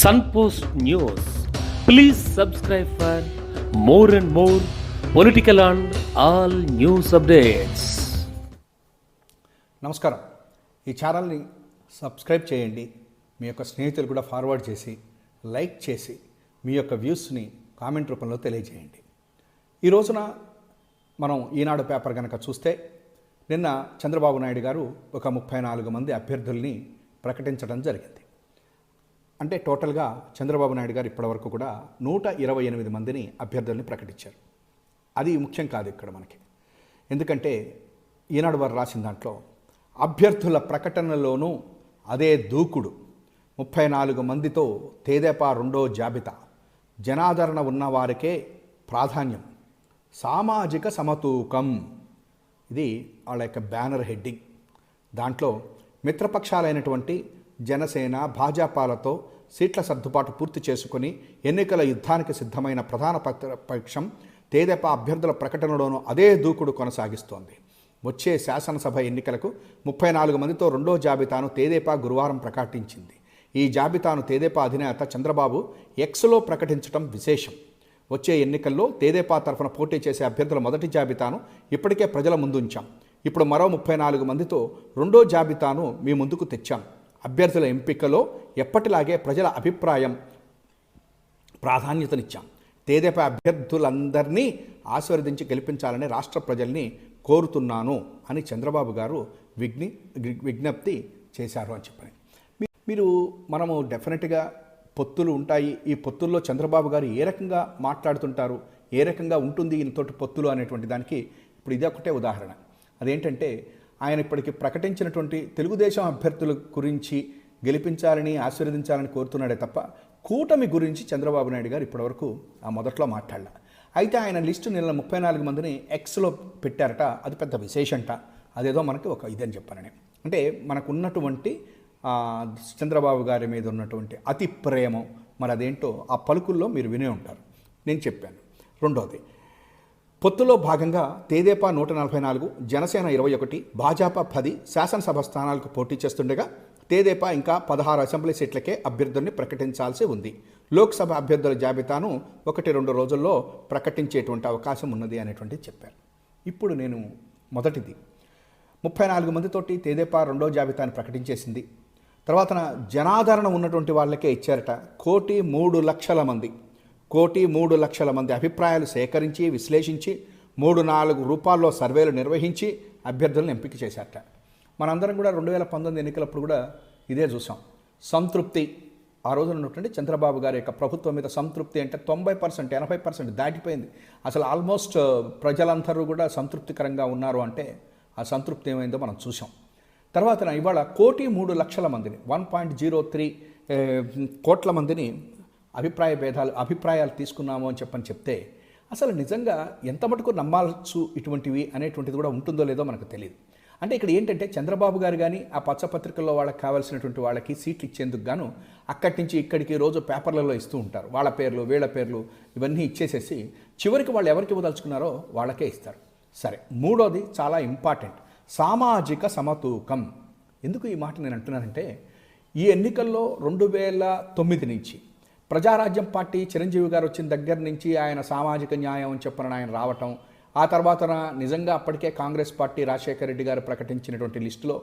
Sunpost news please subscribe for more and more political and all news updates నమస్కారం. ఈ ఛానల్ని subscribe చేయండి. మీ యొక్క స్నేహితులు కూడా ఫార్వర్డ్ చేసి లైక్ చేసి మీ యొక్క వ్యూస్ని కామెంట్ రూపంలో తెలియజేయండి. ఈ రోజున మనం ఈనాడు పేపర్ కనుక చూస్తే నిన్న చంద్రబాబు నాయుడు గారు ఒక ముప్పై నాలుగు మంది అభ్యర్థుల్ని ప్రకటించడం జరిగింది. అంటే టోటల్గా చంద్రబాబు నాయుడు గారు ఇప్పటివరకు కూడా నూట ఇరవై ఎనిమిది మందిని అభ్యర్థుల్ని ప్రకటించారు. అది ముఖ్యం కాదు ఇక్కడ మనకి. ఎందుకంటే ఈనాడు వారు రాసిన దాంట్లో అభ్యర్థుల ప్రకటనలోనూ అదే దూకుడు. ముప్పై నాలుగు మందితో తేదేపా రెండో జాబితా. జనాదరణ ఉన్నవారికే ప్రాధాన్యం. సామాజిక సమతూకం. ఇది వాళ్ళ యొక్క బ్యానర్ హెడ్డింగ్. దాంట్లో మిత్రపక్షాలైనటువంటి జనసేన భాజపాలతో సీట్ల సర్దుబాటు పూర్తి చేసుకుని ఎన్నికల యుద్ధానికి సిద్ధమైన ప్రధాన పక్ష- పక్షం తేదెప అభ్యర్థుల ప్రకటనలోనూ అదే దూకుడు కొనసాగిస్తోంది. వచ్చే శాసనసభ ఎన్నికలకు ముప్పై నాలుగు మందితో రెండో జాబితాను తేదేపా గురువారం ప్రకటించింది. ఈ జాబితాను తేదేపా అధినేత చంద్రబాబు ఎక్స్లో ప్రకటించడం విశేషం. వచ్చే ఎన్నికల్లో తేదేపా తరఫున పోటీ చేసే అభ్యర్థుల మొదటి జాబితాను ఇప్పటికే ప్రజల ముందుంచాం. ఇప్పుడు మరో ముప్పై నాలుగు మందితో రెండో జాబితాను మీ ముందుకు తెచ్చాం. అభ్యర్థుల ఎంపికలో ఎప్పటిలాగే ప్రజల అభిప్రాయం ప్రాధాన్యతనిచ్చాం. తేదేపా అభ్యర్థులందరినీ ఆశీర్వదించి గెలిపించాలని రాష్ట్ర ప్రజల్ని కోరుతున్నాను అని చంద్రబాబు గారు విజ్ఞి విజ్ఞప్తి చేశారు అని చెప్పని మీరు మనము డెఫినెట్గా పొత్తులు ఉంటాయి. ఈ పొత్తుల్లో చంద్రబాబు గారు ఏ రకంగా మాట్లాడుతుంటారు? ఏ రకంగా ఉంటుంది ఈయనతోటి పొత్తులు అనేటువంటి దానికి ఇప్పుడు ఇదే ఒకటే ఉదాహరణ. అదేంటంటే ఆయన ఇప్పటికి ప్రకటించినటువంటి తెలుగుదేశం అభ్యర్థుల గురించి గెలిపించాలని ఆశీర్వదించాలని కోరుతున్నాడే తప్ప కూటమి గురించి చంద్రబాబు నాయుడు గారు ఇప్పటివరకు ఆ మొదట్లో మాట్లాడలే. అయితే ఆయన లిస్టు నెల ముప్పై నాలుగు మందిని ఎక్స్లో పెట్టారట. అది పెద్ద విశేషంట. అదేదో మనకి ఒక ఇదని చెప్పానని అంటే మనకున్నటువంటి చంద్రబాబు గారి మీద ఉన్నటువంటి అతి ప్రేమ మరి అదేంటో ఆ పలుకుల్లో మీరు వినే ఉంటారు. నేను చెప్పాను. రెండోది పొత్తులో భాగంగా తేదేపా నూట నలభై నాలుగు జనసేన ఇరవై ఒకటి భాజపా పది శాసనసభ స్థానాలకు పోటీ చేస్తుండగా తేదేపా ఇంకా పదహారు అసెంబ్లీ సీట్లకే అభ్యర్థుల్ని ప్రకటించాల్సి ఉంది. లోక్సభ అభ్యర్థుల జాబితాను ఒకటి రెండు రోజుల్లో ప్రకటించేటువంటి అవకాశం ఉన్నది అనేటువంటిది చెప్పారు. ఇప్పుడు నేను మొదటిది. ముప్పై నాలుగు మందితోటి తేదేపా రెండో జాబితాను ప్రకటించేసింది. తర్వాత జనాదరణ ఉన్నటువంటి వాళ్ళకే ఇచ్చారట కోటి మూడు లక్షల మంది. కోటి మూడు లక్షల మంది అభిప్రాయాలు సేకరించి విశ్లేషించి మూడు నాలుగు రూపాల్లో సర్వేలు నిర్వహించి అభ్యర్థులను ఎంపిక చేశారట. మనందరం కూడా రెండు వేల పంతొమ్మిది ఎన్నికలప్పుడు కూడా ఇదే చూసాం. సంతృప్తి. ఆ రోజున ఉన్నటువంటి చంద్రబాబు గారి యొక్క ప్రభుత్వం మీద సంతృప్తి అంటే తొంభై పర్సెంట్ ఎనభై పర్సెంట్ దాటిపోయింది. అసలు ఆల్మోస్ట్ ప్రజలందరూ కూడా సంతృప్తికరంగా ఉన్నారు అంటే ఆ సంతృప్తి ఏమైందో మనం చూసాం. తర్వాత ఇవాళ కోటి మూడు లక్షల మందిని వన్ పాయింట్ జీరో త్రీ కోట్ల మందిని అభిప్రాయ భేదాలు అభిప్రాయాలు తీసుకున్నాము అని చెప్పని చెప్తే అసలు నిజంగా ఎంత మటుకు నమ్మాల్సు ఇటువంటివి అనేటువంటిది కూడా ఉంటుందో లేదో మనకు తెలియదు అంటే ఇక్కడ ఏంటంటే చంద్రబాబు గారు కానీ ఆ పచ్చపత్రికల్లో వాళ్ళకి కావాల్సినటువంటి వాళ్ళకి సీట్లు ఇచ్చేందుకు గాను అక్కడి నుంచి ఇక్కడికి రోజు పేపర్లలో ఇస్తూ ఉంటారు. వాళ్ళ పేర్లు వీళ్ళ పేర్లు ఇవన్నీ ఇచ్చేసేసి చివరికి వాళ్ళు ఎవరికి ఇవ్వదలుచుకున్నారో వాళ్ళకే ఇస్తారు. సరే మూడోది చాలా ఇంపార్టెంట్. సామాజిక సమతూకం. ఎందుకు ఈ మాట నేను అంటున్నానంటే ఈ ఎన్నికల్లో రెండు వేల తొమ్మిది నుంచి ప్రజారాజ్యం పార్టీ చిరంజీవి గారు వచ్చిన దగ్గర నుంచి ఆయన సామాజిక న్యాయం అని ఆయన రావటం ఆ తర్వాత నిజంగా అప్పటికే కాంగ్రెస్ పార్టీ రాజశేఖర రెడ్డి గారు ప్రకటించినటువంటి లిస్టులో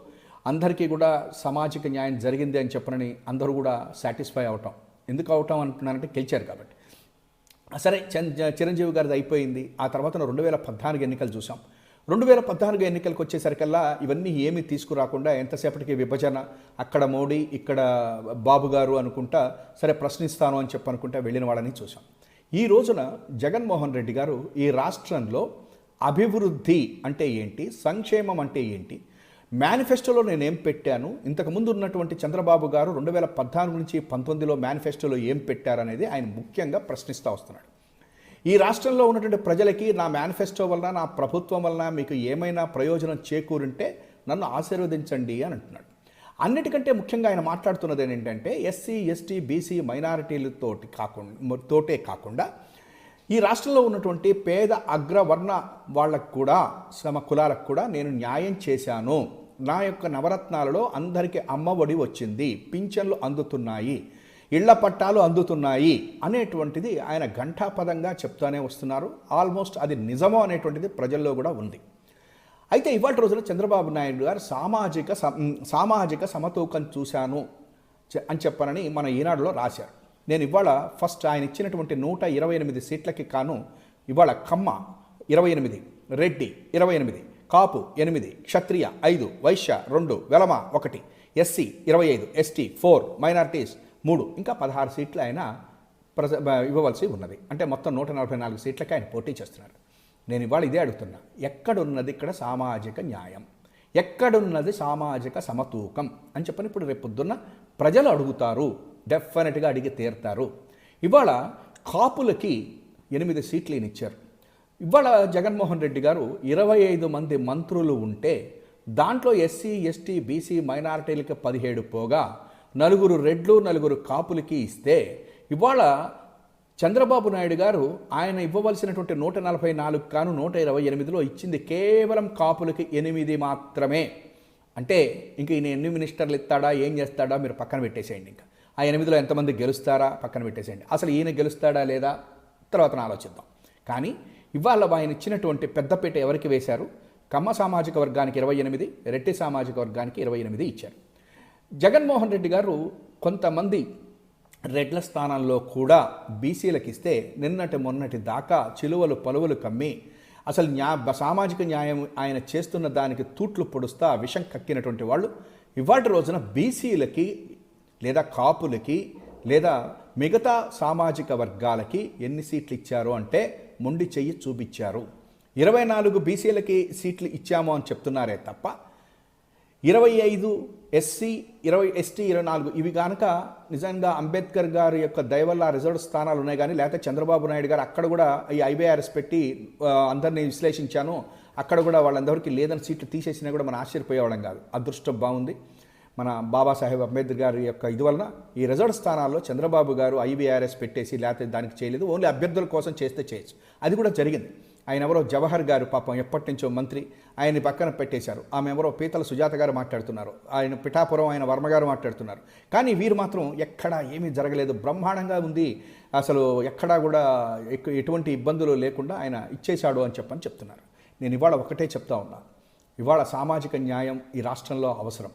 అందరికీ కూడా సామాజిక న్యాయం జరిగింది అని చెప్పనని అందరూ కూడా సాటిస్ఫై అవటం. ఎందుకు అవటం అంటున్నారంటే గెలిచారు కాబట్టి. సరే చిరంజీవి గారిది అయిపోయింది. ఆ తర్వాత రెండు వేల పద్నాలుగు ఎన్నికలు చూసాం. రెండు వేల పద్నాలుగు ఎన్నికలకు వచ్చేసరికల్లా ఇవన్నీ ఏమీ తీసుకురాకుండా ఎంతసేపటికి విభజన అక్కడ మోడీ ఇక్కడ బాబు గారు అనుకుంటా సరే ప్రశ్నిస్తాను అని చెప్పి అనుకుంటా వెళ్ళిన వాళ్ళని చూసాం ఈ రోజున జగన్మోహన్ రెడ్డి గారు ఈ రాష్ట్రంలో అభివృద్ధి అంటే ఏంటి సంక్షేమం అంటే ఏంటి మేనిఫెస్టోలో నేనేం పెట్టాను ఇంతకుముందు ఉన్నటువంటి చంద్రబాబు గారు రెండు వేల పద్నాలుగు నుంచి పంతొమ్మిదిలో మేనిఫెస్టోలో ఏం పెట్టారనేది ఆయన ముఖ్యంగా ప్రశ్నిస్తూ వస్తున్నాడు. ఈ రాష్ట్రంలో ఉన్నటువంటి ప్రజలకి నా మేనిఫెస్టో వలన నా ప్రభుత్వం వలన మీకు ఏమైనా ప్రయోజనం చేకూరుంటే నన్ను ఆశీర్వదించండి అని అంటున్నాడు. అన్నిటికంటే ముఖ్యంగా ఆయన మాట్లాడుతున్నది ఏంటంటే ఎస్సీ ఎస్టీ బీసీ మైనారిటీలతోటి కాకుండా తోటే కాకుండా ఈ రాష్ట్రంలో ఉన్నటువంటి పేద అగ్రవర్ణ వాళ్ళకు కూడా సమ కులాలకు కూడా నేను న్యాయం చేశాను. నా యొక్క నవరత్నాలలో అందరికీ అమ్మఒడి వచ్చింది. పింఛన్లు అందుతున్నాయి. ఇళ్ళ పట్టాలు అందుతున్నాయి అనేటువంటిది ఆయన ఘంటాపదంగా చెప్తూనే వస్తున్నారు. ఆల్మోస్ట్ అది నిజమో అనేటువంటిది ప్రజల్లో కూడా ఉంది. అయితే ఇవాళ రోజున చంద్రబాబు నాయుడు గారు సామాజిక సామాజిక సమతూకం చూశాను అని చెప్పనని మన ఈనాడులో రాశారు. నేను ఇవాళ ఫస్ట్ ఆయన ఇచ్చినటువంటి నూట ఇరవై ఎనిమిది సీట్లకి కాను ఇవాళ కమ్మ ఇరవై ఎనిమిది రెడ్డి ఇరవై ఎనిమిది కాపు ఎనిమిది క్షత్రియ ఐదు వైశ్య రెండు వెలమ ఒకటి ఎస్సీ ఇరవై ఐదు ఎస్టీ ఫోర్ మైనారిటీస్ మూడు ఇంకా పదహారు సీట్లు ఆయన ప్రజ ఇవ్వవలసి ఉన్నది. అంటే మొత్తం నూట నలభై నాలుగు సీట్లకి ఆయన పోటీ చేస్తున్నారు. నేను ఇవాళ ఇదే అడుగుతున్నా. ఎక్కడున్నది ఇక్కడ సామాజిక న్యాయం? ఎక్కడున్నది సామాజిక సమతూకం? అని చెప్పని ఇప్పుడు రేపొద్దున్న ప్రజలు అడుగుతారు. డెఫినెట్గా అడిగి తీరుతారు. ఇవాళ కాపులకి ఎనిమిది సీట్లు ఈయన ఇచ్చారు. ఇవాళ జగన్మోహన్ రెడ్డి గారు ఇరవై ఐదు మంది మంత్రులు ఉంటే దాంట్లో ఎస్సీ ఎస్టీ బీసీ మైనారిటీలకి పదిహేడు పోగా నలుగురు రెడ్లు నలుగురు కాపులకి ఇస్తే ఇవాళ చంద్రబాబు నాయుడు గారు ఆయన ఇవ్వవలసినటువంటి నూట నలభై నాలుగు కాను నూట ఇరవై ఎనిమిదిలో ఇచ్చింది కేవలం కాపులకి ఎనిమిది మాత్రమే. అంటే ఇంక ఈయన ఎన్ని మినిస్టర్లు ఇస్తాడా ఏం చేస్తాడా మీరు పక్కన పెట్టేసేయండి ఇంకా. ఆ ఎనిమిదిలో ఎంతమంది గెలుస్తారా పక్కన పెట్టేసేయండి. అసలు ఈయన గెలుస్తాడా లేదా? తర్వాత ఆలోచిద్దాం. కానీ ఇవాళ ఆయన ఇచ్చినటువంటి పెద్దపీట ఎవరికి వేశారు? కమ్మ సామాజిక వర్గానికి ఇరవై ఎనిమిది రెడ్డి సామాజిక వర్గానికి ఇరవై ఎనిమిది ఇచ్చారు. జగన్మోహన్ రెడ్డి గారు కొంతమంది రెడ్ల స్థానంలో కూడా బీసీలకు ఇస్తే నిన్నటి మొన్నటి దాకా చిలువలు పలువలు కమ్మి అసలు న్యా సామాజిక న్యాయం ఆయన చేస్తున్న దానికి తూట్లు పొడుస్తా విషం కక్కినటువంటి వాళ్ళు ఇవాటి రోజున బీసీలకి లేదా కాపులకి లేదా మిగతా సామాజిక వర్గాలకి ఎన్ని సీట్లు ఇచ్చారు అంటే మొండి చెయ్యి చూపించారు. ఇరవై నాలుగు బీసీలకి సీట్లు ఇచ్చాము అని చెప్తున్నారే తప్ప ఇరవై ఐదు ఎస్సీ ఇరవై ఎస్టీ ఇరవై నాలుగు ఇవి కనుక నిజంగా అంబేద్కర్ గారి యొక్క దయవల్ల రిజర్వ్ స్థానాలు ఉన్నాయి కానీ లేకపోతే చంద్రబాబు నాయుడు గారు అక్కడ కూడా ఈ ఐబీఆర్ఎస్ పెట్టి అందరినీ విశ్లేషించాను. అక్కడ కూడా వాళ్ళందరికీ లేదని సీట్లు తీసేసినా కూడా మనం ఆశ్చర్యపోయేవాళ్ళం కాదు. అదృష్టం బాగుంది. మన బాబాసాహెబ్ అంబేద్కర్ గారి యొక్క ఇది వలన ఈ రిజర్వ్ స్థానాల్లో చంద్రబాబు గారు ఐబీఆర్ఎస్ పెట్టేసి లేకపోతే దానికి చేయలేదు. ఓన్లీ అభ్యర్థుల కోసం చేస్తే చేయొచ్చు. అది కూడా జరిగింది. ఆయన ఎవరో జవహర్ గారు పాపం ఎప్పటి నుంచో మంత్రి ఆయన్ని పక్కన పెట్టేశారు. ఆమె ఎవరో పీతల సుజాత గారు మాట్లాడుతున్నారు. ఆయన పిఠాపురం ఆయన వర్మ గారు మాట్లాడుతున్నారు. కానీ వీరు మాత్రం ఎక్కడా ఏమీ జరగలేదు. బ్రహ్మాండంగా ఉంది. అసలు ఎక్కడా కూడా ఎక్కు- ఎటువంటి ఇబ్బందులు లేకుండా ఆయన ఇచ్చేశాడు అని చెప్పని చెప్తున్నారు. నేను ఇవాళ ఒకటే చెప్తా ఉన్నా. ఇవాళ సామాజిక న్యాయం ఈ రాష్ట్రంలో అవసరం.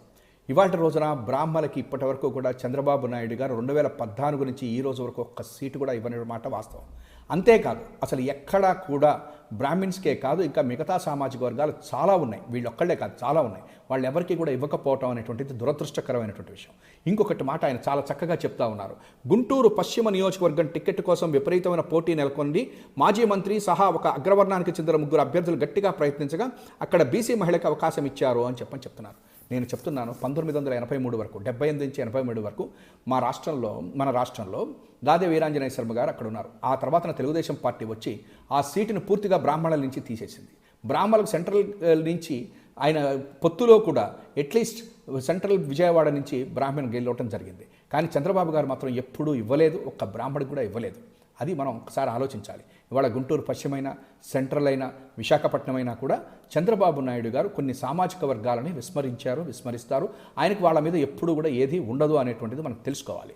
ఇవాళ రోజున బ్రాహ్మణులకి ఇప్పటి వరకు కూడా చంద్రబాబు నాయుడు గారు రెండు వేల పద్నాలుగు నుంచి ఈ రోజు వరకు ఒక్క సీటు కూడా ఇవ్వని మాట వాస్తవం. అంతేకాదు అసలు ఎక్కడా కూడా బ్రాహ్మిన్స్కే కాదు ఇంకా మిగతా సామాజిక వర్గాలు చాలా ఉన్నాయి. వీళ్ళొక్కళ్ళే కాదు చాలా ఉన్నాయి. వాళ్ళు ఎవరికి కూడా ఇవ్వకపోవటం అనేటువంటిది దురదృష్టకరమైనటువంటి విషయం. ఇంకొకటి మాట ఆయన చాలా చక్కగా చెప్తా ఉన్నారు. గుంటూరు పశ్చిమ నియోజకవర్గం టికెట్ కోసం విపరీతమైన పోటీ నెలకొంది. మాజీ మంత్రి సహా ఒక అగ్రవర్ణానికి చెందిన ముగ్గురు అభ్యర్థులు గట్టిగా ప్రయత్నించగా అక్కడ బీసీ మహిళకి అవకాశం ఇచ్చారు అని చెప్పని చెప్తున్నారు. నేను చెప్తున్నాను పంతొమ్మిది వందల ఎనభై మూడు వరకు డెబ్బై ఎనిమిది నుంచి ఎనభై మూడు వరకు మా రాష్ట్రంలో మన రాష్ట్రంలో దాదే వీరాంజనేయ శర్మ గారు అక్కడ ఉన్నారు. ఆ తర్వాత తెలుగుదేశం పార్టీ వచ్చి ఆ సీటును పూర్తిగా బ్రాహ్మణుల నుంచి తీసేసింది. బ్రాహ్మణులకు సెంట్రల్ నుంచి ఆయన పొత్తులో కూడా అట్లీస్ట్ సెంట్రల్ విజయవాడ నుంచి బ్రాహ్మణ్ గెలవటం జరిగింది. కానీ చంద్రబాబు గారు మాత్రం ఎప్పుడూ ఇవ్వలేదు ఒక్క బ్రాహ్మణుడు కూడా ఇవ్వలేదు. అది మనం ఒకసారి ఆలోచించాలి. ఇవాళ గుంటూరు పశ్చిమైన సెంట్రల్ అయినా విశాఖపట్నం అయినా కూడా చంద్రబాబు నాయుడు గారు కొన్ని సామాజిక వర్గాలని విస్మరించారు విస్మరిస్తారు. ఆయనకు వాళ్ళ మీద ఎప్పుడూ కూడా ఏది ఉండదు అనేటువంటిది మనం తెలుసుకోవాలి.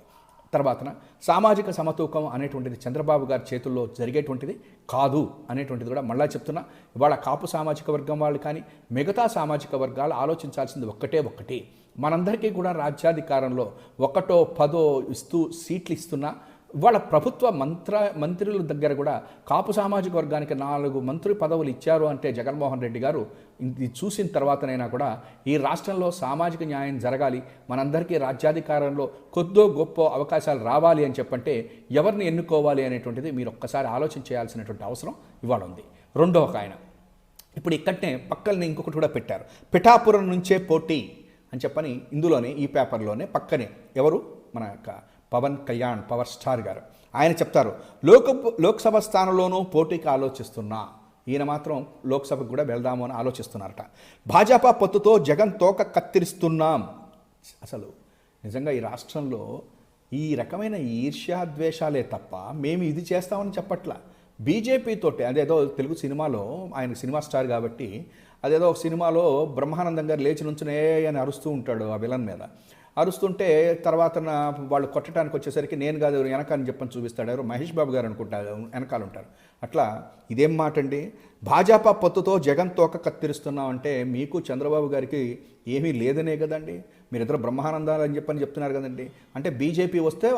తర్వాతన సామాజిక సమతూకం అనేటువంటిది చంద్రబాబు గారి చేతుల్లో జరిగేటువంటిది కాదు అనేటువంటిది కూడా మళ్ళా చెప్తున్నా. ఇవాళ కాపు సామాజిక వర్గం వాళ్ళు కానీ మిగతా సామాజిక వర్గాలు ఆలోచించాల్సింది ఒక్కటే ఒక్కటి. మనందరికీ కూడా రాజ్యాధికారంలో ఒకటో పదో ఇస్తూ సీట్లు ఇస్తున్నా వాళ్ళ ప్రభుత్వ మంత్ర మంత్రుల దగ్గర కూడా కాపు సామాజిక వర్గానికి నాలుగు మంత్రి పదవులు ఇచ్చారు అంటే జగన్మోహన్ రెడ్డి గారు. ఇది చూసిన తర్వాతనైనా కూడా ఈ రాష్ట్రంలో సామాజిక న్యాయం జరగాలి మనందరికీ రాజ్యాధికారంలో కొద్దో గొప్ప అవకాశాలు రావాలి అని చెప్పంటే ఎవరిని ఎన్నుకోవాలి అనేటువంటిది మీరు ఒక్కసారి ఆలోచన చేయాల్సినటువంటి అవసరం ఇవాళ ఉంది. రెండో ఒక ఆయన. ఇప్పుడు ఇక్కడనే పక్కనే ఇంకొకటి కూడా పెట్టారు. పిఠాపురం నుంచే పోటీ అని చెప్పని ఇందులోనే ఈ పేపర్లోనే పక్కనే ఎవరు? మన యొక్క పవన్ కళ్యాణ్ పవర్ స్టార్ గారు. ఆయన చెప్తారు లోక లోక్సభ స్థానంలోనూ పోటీకి ఆలోచిస్తున్నా. ఈయన మాత్రం లోక్సభకు కూడా వెళ్దాము అని ఆలోచిస్తున్నారట. భాజపా పొత్తుతో జగన్ తోక కత్తిరిస్తున్నాం. అసలు నిజంగా ఈ రాష్ట్రంలో ఈ రకమైన ఈర్ష్యాద్వేషాలే తప్ప మేము ఇది చేస్తామని చెప్పట్లా. బీజేపీతోటి అదేదో తెలుగు సినిమాలో ఆయన సినిమా స్టార్ కాబట్టి అదేదో ఒక సినిమాలో బ్రహ్మానందం గారు లేచి నుంచునే అని అరుస్తూ ఉంటాడు ఆ విలన్ మీద. అరుస్తుంటే తర్వాత నా- వాళ్ళు కొట్టడానికి వచ్చేసరికి నేను కాదు ఎవరు వెనకాలని చెప్పని చూపిస్తాడు ఎవరు? మహేష్ బాబు గారు అనుకుంటారు వెనకాల ఉంటారు. అట్లా ఇదేం మాట అండి భాజపా పొత్తుతో జగన్ తోక కత్తిరిస్తున్నాం అంటే మీకు చంద్రబాబు గారికి ఏమీ లేదనే కదండి? మీరిద్దరు బ్రహ్మానందాలు అని చెప్పని చెప్తున్నారు కదండి. అంటే బీజేపీ వస్తే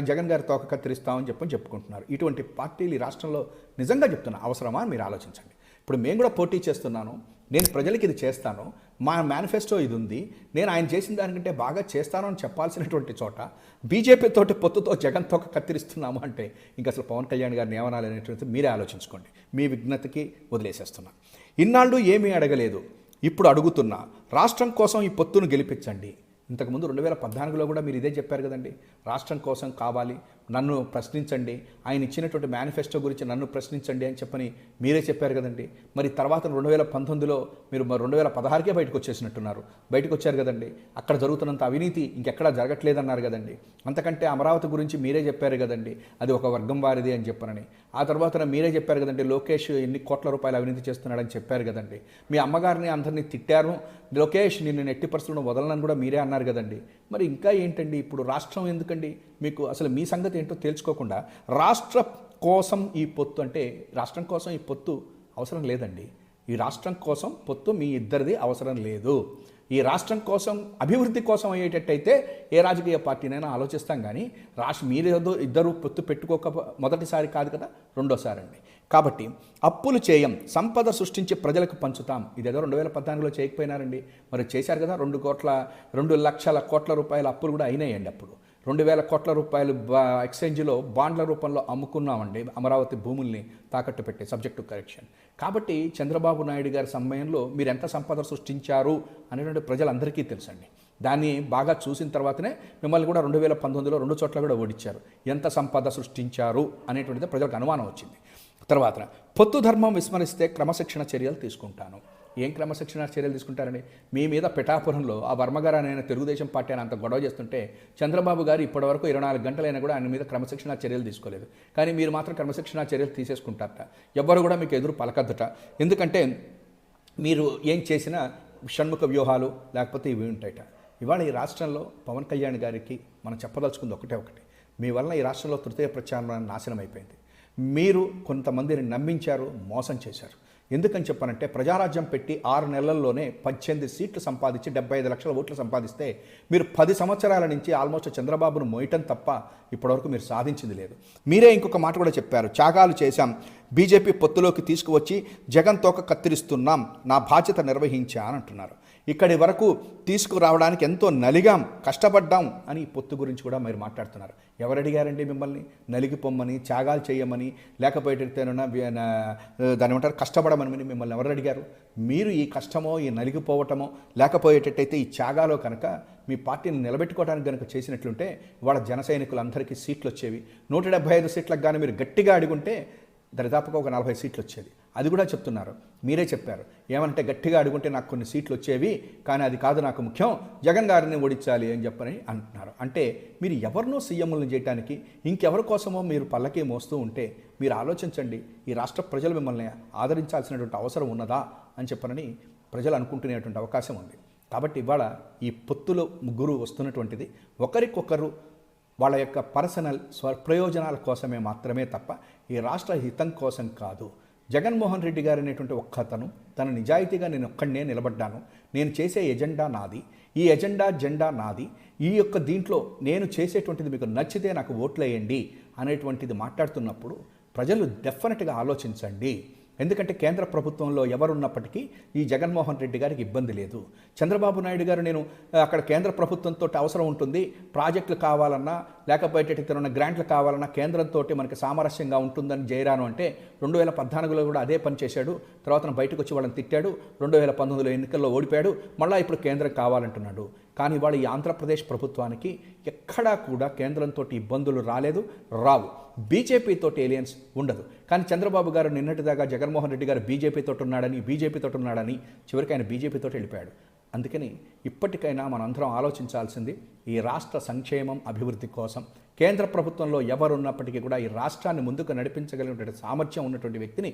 జగన్ గారి తోక కత్తిరిస్తామని చెప్పని చెప్పుకుంటున్నారు. ఇటువంటి పార్టీలు ఈ రాష్ట్రంలో నిజంగా చెప్తున్నా అవసరమా అని మీరు ఆలోచించండి. ఇప్పుడు మేము కూడా పోటీ చేస్తున్నాను నేను ప్రజలకి ఇది చేస్తాను మా మేనిఫెస్టో ఇది ఉంది నేను ఆయన చేసిన దానికంటే బాగా చేస్తాను అని చెప్పాల్సినటువంటి చోట బీజేపీ తోటి పొత్తుతో జగన్ తోక కత్తిరిస్తున్నాము అంటే ఇంకా అసలు పవన్ కళ్యాణ్ గారిని ఏమనాలి అనేటువంటిది మీరే ఆలోచించుకోండి. మీ విజ్ఞతకి వదిలేసేస్తున్నా. ఇన్నాళ్ళు ఏమీ అడగలేదు. ఇప్పుడు అడుగుతున్నా రాష్ట్రం కోసం ఈ పొత్తును గెలిపించండి. ఇంతకుముందు రెండు వేల పద్నాలుగులో కూడా మీరు ఇదే చెప్పారు కదండి. రాష్ట్రం కోసం కావాలి నన్ను ప్రశ్నించండి. ఆయన ఇచ్చినటువంటి మేనిఫెస్టో గురించి నన్ను ప్రశ్నించండి అని చెప్పని మీరే చెప్పారు కదండి. మరి తర్వాత రెండు వేల పంతొమ్మిదిలో మీరు రెండు వేల పదహారుకే బయటకు వచ్చేసినట్టున్నారు. బయటకు వచ్చారు కదండి. అక్కడ జరుగుతున్నంత అవినీతి ఇంకెక్కడా జరగట్లేదన్నారు కదండి. అంతకంటే అమరావతి గురించి మీరే చెప్పారు కదండి. అది ఒక వర్గం వారిది అని చెప్పనని. ఆ తర్వాత మీరే చెప్పారు కదండి లోకేష్ ఎన్ని కోట్ల రూపాయలు అవినీతి చేస్తున్నాడని చెప్పారు కదండి. మీ అమ్మగారిని అందరినీ తిట్టారు. లోకేష్ నిన్ను ఎట్టి పరిస్థితులను వదలనని కూడా మీరే అన్నారు కదండి. మరి ఇంకా ఏంటండి ఇప్పుడు రాష్ట్రం ఎందుకండి? మీకు అసలు మీ సంగతి ఏంటో తేల్చుకోకుండా రాష్ట్ర కోసం ఈ పొత్తు అంటే రాష్ట్రం కోసం ఈ పొత్తు అవసరం లేదండి. ఈ రాష్ట్రం కోసం పొత్తు మీ ఇద్దరిది అవసరం లేదు. ఈ రాష్ట్రం కోసం అభివృద్ధి కోసం అయ్యేటట్టయితే ఏ రాజకీయ పార్టీనైనా ఆలోచిస్తాం కానీ రాష్ట్ర మీరేదో ఇద్దరు పొత్తు పెట్టుకోక మొదటిసారి కాదు కదా రెండోసారి అండి కాబట్టి అప్పులు చేయం సంపద సృష్టించి ప్రజలకు పంచుతాం. ఇదేదో రెండు వేల పద్నాలుగులో చేయకపోయినారండి. మరి చేశారు కదా రెండు కోట్ల రెండు లక్షల కోట్ల రూపాయల అప్పులు కూడా అయినాయండి అప్పుడు. రెండు వేల కోట్ల రూపాయలు బా ఎక్స్చేంజ్లో బాండ్ల రూపంలో అమ్ముకున్నామండి. అమరావతి భూముల్ని తాకట్టు పెట్టే సబ్జెక్ట్ టు కరెక్షన్. కాబట్టి చంద్రబాబు నాయుడు గారి సమయంలో మీరు ఎంత సంపద సృష్టించారు అనేటువంటి ప్రజలందరికీ తెలుసండి. దాన్ని బాగా చూసిన తర్వాతనే మిమ్మల్ని కూడా రెండు వేల పంతొమ్మిదిలో రెండు చోట్ల కూడా ఓడించారు. ఎంత సంపద సృష్టించారు అనేటువంటిది ప్రజలకు అనుమానం వచ్చింది. తర్వాత పొత్తు ధర్మం విస్మరిస్తే క్రమశిక్షణ చర్యలు తీసుకుంటాను. ఏం క్రమశిక్షణ చర్యలు తీసుకుంటారని? మీ మీద పిఠాపురంలో ఆ వర్మగారు ఆయన తెలుగుదేశం పార్టీ అని అంత గొడవ చేస్తుంటే చంద్రబాబు గారు ఇప్పటివరకు ఇరవై నాలుగు గంటలైనా కూడా ఆయన మీద క్రమశిక్షణ చర్యలు తీసుకోలేదు. కానీ మీరు మాత్రం క్రమశిక్షణ చర్యలు తీసేసుకుంటారట. ఎవ్వరు కూడా మీకు ఎదురు పలకద్దట. ఎందుకంటే మీరు ఏం చేసినా షణ్ముఖ వ్యూహాలు లేకపోతే ఇవి ఉంటాయట. ఇవాళ ఈ రాష్ట్రంలో పవన్ కళ్యాణ్ గారికి మనం చెప్పదలుచుకుంది ఒకటే ఒకటి. మీ వలన ఈ రాష్ట్రంలో తృతీయ ప్రచారం నాశనం అయిపోయింది. మీరు కొంతమందిని నమ్మించారు మోసం చేశారు. ఎందుకని చెప్పానంటే ప్రజారాజ్యం పెట్టి ఆరు నెలల్లోనే పద్దెనిమిది సీట్లు సంపాదించి డెబ్బై ఐదు లక్షల ఓట్లు సంపాదిస్తే మీరు పది సంవత్సరాల నుంచి ఆల్మోస్ట్ చంద్రబాబును మోయటం తప్ప ఇప్పటివరకు మీరు సాధించింది లేదు. మీరే ఇంకొక మాట కూడా చెప్పారు. త్యాగాలు చేశాం. బీజేపీ పొత్తులోకి తీసుకువచ్చి జగన్ తోక కత్తిరిస్తున్నాం. నా బాధ్యత నిర్వహించా అని అంటున్నారు. ఇక్కడి వరకు తీసుకురావడానికి ఎంతో నలిగాం కష్టపడ్డాం అని పొత్తు గురించి కూడా మీరు మాట్లాడుతున్నారు. ఎవరు అడిగారండి మిమ్మల్ని? నలిగిపోమ్మని త్యాగాలు చేయమని లేకపోయేటైతేనన్నా దాని ఏమంటారు? కష్టపడమని మిమ్మల్ని ఎవరు అడిగారు? మీరు ఈ కష్టమో ఈ నలిగిపోవటమో లేకపోయేటట్టయితే ఈ త్యాగాలో కనుక మీ పార్టీని నిలబెట్టుకోవడానికి కనుక చేసినట్లుంటే వాళ్ళ జన సైనికులందరికీ సీట్లు వచ్చేవి నూట డెబ్బై ఐదు సీట్లకు కానీ మీరు గట్టిగా అడుగుంటే దరిదాపుగా ఒక నలభై సీట్లు వచ్చేది అది కూడా చెప్తున్నారు. మీరే చెప్పారు. ఏమంటే గట్టిగా అడుగుంటే నాకు కొన్ని సీట్లు వచ్చేవి కానీ అది కాదు నాకు ముఖ్యం. జగన్ గారిని ఓడించాలి అని చెప్పని అంటున్నారు. అంటే మీరు ఎవరినో సీఎంలను చేయడానికి ఇంకెవరి కోసమో మీరు పల్లకి మోస్తూ ఉంటే మీరు ఆలోచించండి. ఈ రాష్ట్ర ప్రజలు మిమ్మల్ని ఆదరించాల్సినటువంటి అవసరం ఉన్నదా అని చెప్పనని ప్రజలు అనుకుంటునేటువంటి అవకాశం ఉంది. కాబట్టి ఇవాళ ఈ పొత్తులో ముగ్గురు వస్తున్నటువంటిది ఒకరికొకరు వాళ్ళ యొక్క పర్సనల్ స్వ ప్రయోజనాల కోసమే మాత్రమే తప్ప ఈ రాష్ట్ర హితం కోసం కాదు. జగన్మోహన్ రెడ్డి గారు అనేటువంటి ఒక్కతను తన నిజాయితీగా నేను ఒక్కడనే నిలబడ్డాను. నేను చేసే ఎజెండా నాది. ఈ ఎజెండా జెండా నాది. ఈ యొక్క దీంట్లో నేను చేసేటువంటిది మీకు నచ్చితే నాకు ఓట్లేయండి అనేటువంటిది మాట్లాడుతున్నప్పుడు ప్రజలు డెఫినెట్గా ఆలోచించండి. ఎందుకంటే కేంద్ర ప్రభుత్వంలో ఎవరున్నప్పటికీ ఈ జగన్మోహన్ రెడ్డి గారికి ఇబ్బంది లేదు. చంద్రబాబు నాయుడు గారు నేను అక్కడ కేంద్ర ప్రభుత్వంతో అవసరం ఉంటుంది. ప్రాజెక్టులు కావాలన్నా లేకపోతే ఉన్న గ్రాంట్లు కావాలన్నా కేంద్రంతో మనకి సామరస్యంగా ఉంటుందని జయరాను అంటే రెండు వేల పద్నాలుగులో కూడా అదే పని చేశాడు. తర్వాత బయటకు వచ్చి వాళ్ళని తిట్టాడు. రెండు వేల పంతొమ్మిదిలో ఎన్నికల్లో ఓడిపోయాడు. మళ్ళీ ఇప్పుడు కేంద్రం కావాలంటున్నాడు. కానీ వాళ్ళు ఈ ఆంధ్రప్రదేశ్ ప్రభుత్వానికి ఎక్కడా కూడా కేంద్రంతో ఇబ్బందులు రాలేదు రావు. బీజేపీతో ఏలియన్స్ ఉండదు. కానీ చంద్రబాబు గారు నిన్నటిదాకా జగన్మోహన్ రెడ్డి గారు బీజేపీతో ఉన్నాడని బీజేపీతో ఉన్నాడని చివరికి ఆయన బీజేపీతో వెళ్ళిపోయాడు. అందుకని ఇప్పటికైనా మనందరం ఆలోచించాల్సింది ఈ రాష్ట్ర సంక్షేమం అభివృద్ధి కోసం కేంద్ర ప్రభుత్వంలో ఎవరున్నప్పటికీ కూడా ఈ రాష్ట్రాన్ని ముందుకు నడిపించగలిగినటువంటి సామర్థ్యం ఉన్నటువంటి వ్యక్తిని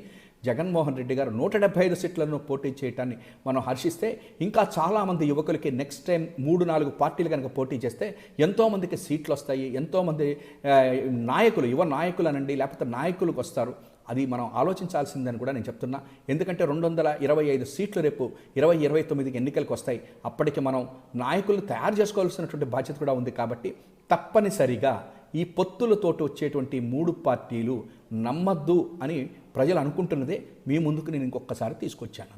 జగన్మోహన్ రెడ్డి గారు నూట డెబ్బై ఐదు సీట్లను పోటీ చేయటాన్ని మనం హర్షిస్తే ఇంకా చాలామంది యువకులకి నెక్స్ట్ టైం మూడు నాలుగు పార్టీలు కనుక పోటీ చేస్తే ఎంతోమందికి సీట్లు వస్తాయి ఎంతోమంది నాయకులు యువ నాయకులు అనండి లేకపోతే నాయకులకు వస్తారు. అది మనం ఆలోచించాల్సిందని కూడా నేను చెప్తున్నా. ఎందుకంటే రెండు వందల ఇరవై ఐదు సీట్లు రేపు ఇరవై ఇరవై తొమ్మిదికి ఎన్నికలకు వస్తాయి. అప్పటికి మనం నాయకులు తయారు చేసుకోవాల్సినటువంటి బాధ్యత కూడా ఉంది కాబట్టి తప్పనిసరిగా ఈ పొత్తులతోటి వచ్చేటువంటి మూడు పార్టీలు నమ్మద్దు అని ప్రజలు అనుకుంటున్నదే మీ ముందుకు నేను ఇంకొకసారి తీసుకొచ్చాను.